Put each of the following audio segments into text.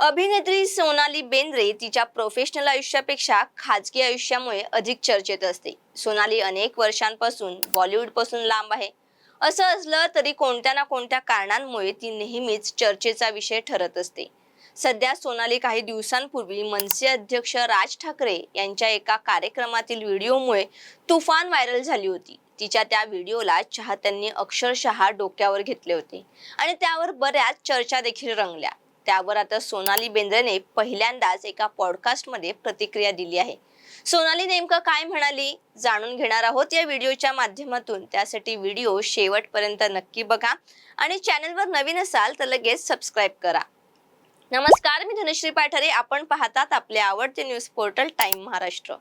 अभिनेत्री सोनाली बेंद्रे तिच्या प्रोफेशनल आयुष्यापेक्षा खाजगी आयुष्यामुळे अधिक चर्चेत असते. सोनाली अनेक वर्षांपासून बॉलिवूडपासून लांब आहे. असं असलं तरी कोणत्या ना कोणत्या कारणांमुळे ती नेहमीच चर्चेचा विषय ठरत असते. सध्या सोनाली काही दिवसांपूर्वी मनसे अध्यक्ष राज ठाकरे यांच्या एका कार्यक्रमातील व्हिडिओमुळे तुफान व्हायरल झाली होती. तिच्या त्या व्हिडिओला चाहत्यांनी अक्षरशः डोक्यावर घेतले होते. आणि त्यावर बऱ्याच चर्चा देखील रंगल्या. त्यावर आता सोनाली बेंद्रेने पहिल्यांदाच एका पॉडकास्टमध्ये प्रतिक्रिया दिली आहे. सोनाली नेमकं काय म्हणाली? जाणून घेणार आहोत या व्हिडिओच्या माध्यमातून. त्यासाठी व्हिडिओ शेवटपर्यंत नक्की बघा आणि चॅनलवर नवीन असाल तर लगेच सबस्क्राईब करा. नमस्कार मी धनश्री पाठारे. आपण पाहतात आपले आवडते न्यूज पोर्टल टाइम महाराष्ट्र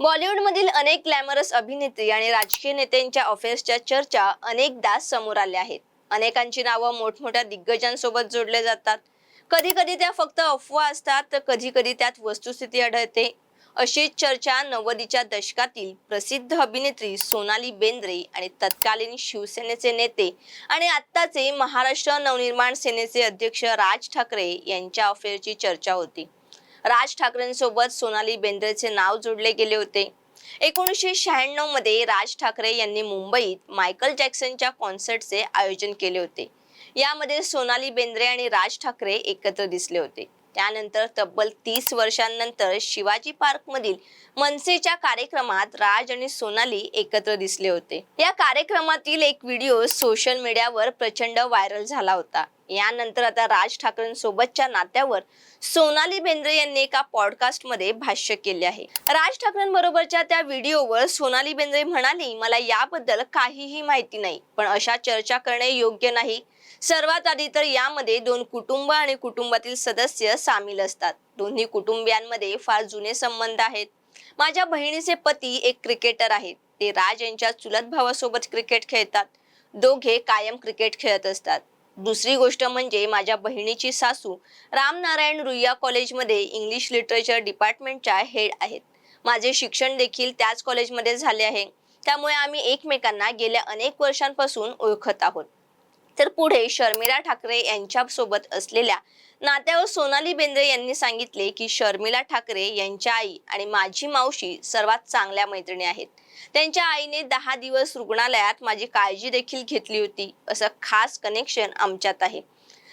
बॉलिवूडमधील अनेक ग्लॅमरस अभिनेत्री आणि राजकीय नेत्यांच्या अफेअर्सच्या चर्चा अनेकदा समोर आल्या आहेत. अनेकांची नावं मोठमोठ्या दिग्गजांसोबत जोडले जातात. कधी कधी त्या फक्त अफवा असतात तर कधी कधी त्यात वस्तुस्थिती आढळते. अशीच चर्चा नव्वदीच्या दशकातील प्रसिद्ध अभिनेत्री सोनाली बेंद्रे आणि तत्कालीन शिवसेनेचे नेते आणि आत्ताचे महाराष्ट्र नवनिर्माण सेनेचे अध्यक्ष राज ठाकरे यांच्या अफेअरची चर्चा होती. राज ठाकरेंसोबत सोनाली बेंद्रेचे नाव जोडले गेले होते. एकोणीसशे शहाण्णवमध्ये राज ठाकरे यांनी मुंबईत मायकल जॅक्सनच्या कॉन्सर्टचे आयोजन केले होते. यामध्ये सोनाली बेंद्रे आणि राज ठाकरे एकत्र दिसले होते. त्यानंतर तब्बल तीस वर्षांनंतर शिवाजी पार्क मधील मनसेच्या कार्यक्रमात राज आणि सोनाली एकत्र दिसले होते. या कार्यक्रमातील एक व्हिडिओ सोशल मीडियावर प्रचंड व्हायरल झाला होता. यानंतर आता राज ठाकरेंसोबतच्या नात्यावर सोनाली बेंद्रे यांनी एका पॉडकास्टमध्ये भाष्य केले आहे. राज ठाकरेंबरोबरच्या त्या व्हिडिओवर सोनाली बेंद्रे म्हणाली मला याबद्दल काहीही माहिती नाही पण अशा चर्चा करणे योग्य नाही. सर्वात आधी तर यामध्ये दोन कुटुंब आणि कुटुंबातील सदस्य सामील असतात. दोन्ही कुटुंबियांमध्ये फार जुने संबंध आहेत. माझ्या बहिणीचे पती एक क्रिकेटर आहेत. ते राज यांच्या चुलत भावासोबत क्रिकेट खेळतात. दोघे कायम क्रिकेट खेळत असतात. दुसरी गोष्ट म्हणजे माझ्या बहिणीची सासू रामनारायण रुईया कॉलेजमध्ये इंग्लिश लिटरेचर डिपार्टमेंटच्या हेड आहेत. माझे शिक्षण देखील त्याच कॉलेजमध्ये झाले आहे. त्यामुळे आम्ही एकमेकांना गेल्या अनेक वर्षांपासून ओळखत आहोत. तर पुढे शर्मिला ठाकरे यांच्यासोबत असलेल्या नात्यावर सोनाली बेंद्रे यांनी सांगितले की शर्मिला ठाकरे यांच्या आई आणि माझी मावशी सर्वात चांगल्या मैत्रिणी आहेत. त्यांच्या आईने दहा दिवस रुग्णालयात माझी काळजी देखील घेतली होती असं खास कनेक्शन आमच्यात आहे.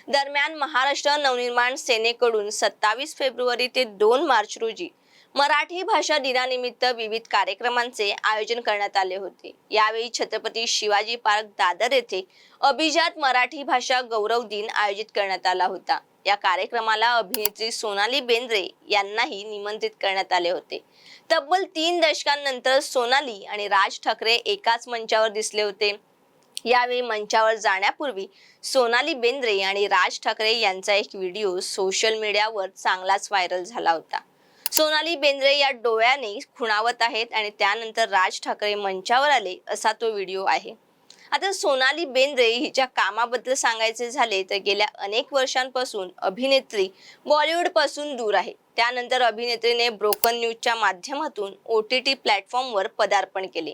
दरम्यान महाराष्ट्र नवनिर्माण सेनेकडून सत्तावीस फेब्रुवारी ते दोन मार्च रोजी मराठी भाषा दिनानिमित्त विविध कार्यक्रमांचे आयोजन करण्यात आले होते. यावेळी छत्रपती शिवाजी पार्क दादर येथे अभिजात मराठी भाषा गौरव दिन आयोजित करण्यात आला होता. या कार्यक्रमाला अभिनेत्री सोनाली बेंद्रे यांनाही निमंत्रित करण्यात आले होते. तब्बल तीन दशकांनंतर सोनाली आणि राज ठाकरे एकाच मंचावर दिसले होते. यावेळी मंचावर जाण्यापूर्वी सोनाली बेंद्रे आणि राज ठाकरे यांचा एक व्हिडिओ सोशल मीडियावर चांगलाच व्हायरल झाला होता. सोनाली बेंद्रे या डोळ्याने खुणावत आहेत आणि त्यानंतर राज ठाकरे मंचावर आले असा तो व्हिडिओ आहे. आता सोनाली बेंद्रे हिच्या कामाबद्दल सांगायचे झाले तर गेल्या अनेक वर्षांपासून अभिनेत्री बॉलिवूडपासून दूर आहे. त्यानंतर अभिनेत्रीने ब्रोकन न्यूजच्या माध्यमातून ओ टी टी प्लॅटफॉर्मवर पदार्पण केले.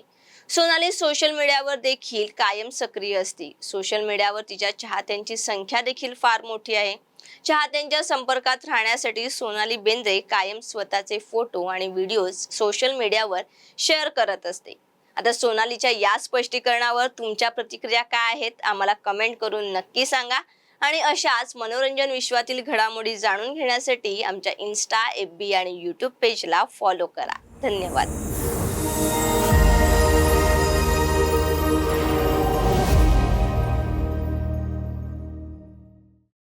सोनाली सोशल मीडियावर देखील कायम सक्रिय असते. सोशल मीडियावर तिच्या चाहत्यांची संख्या देखील फार मोठी आहे. चाहत्यांच्या संपर्कात राहण्यासाठी सोनाली बेंद्रे कायम स्वतःचे फोटो आणि व्हिडिओज सोशल मीडियावर शेअर करत असते. आता सोनालीच्या या स्पष्टीकरणावर तुमच्या प्रतिक्रिया काय आहेत आम्हाला कमेंट करून नक्की सांगा. आणि अशाच मनोरंजन विश्वातील घडामोडी जाणून घेण्यासाठी आमच्या इन्स्टा एफ बी आणि यूट्यूब पेजला फॉलो करा. धन्यवाद.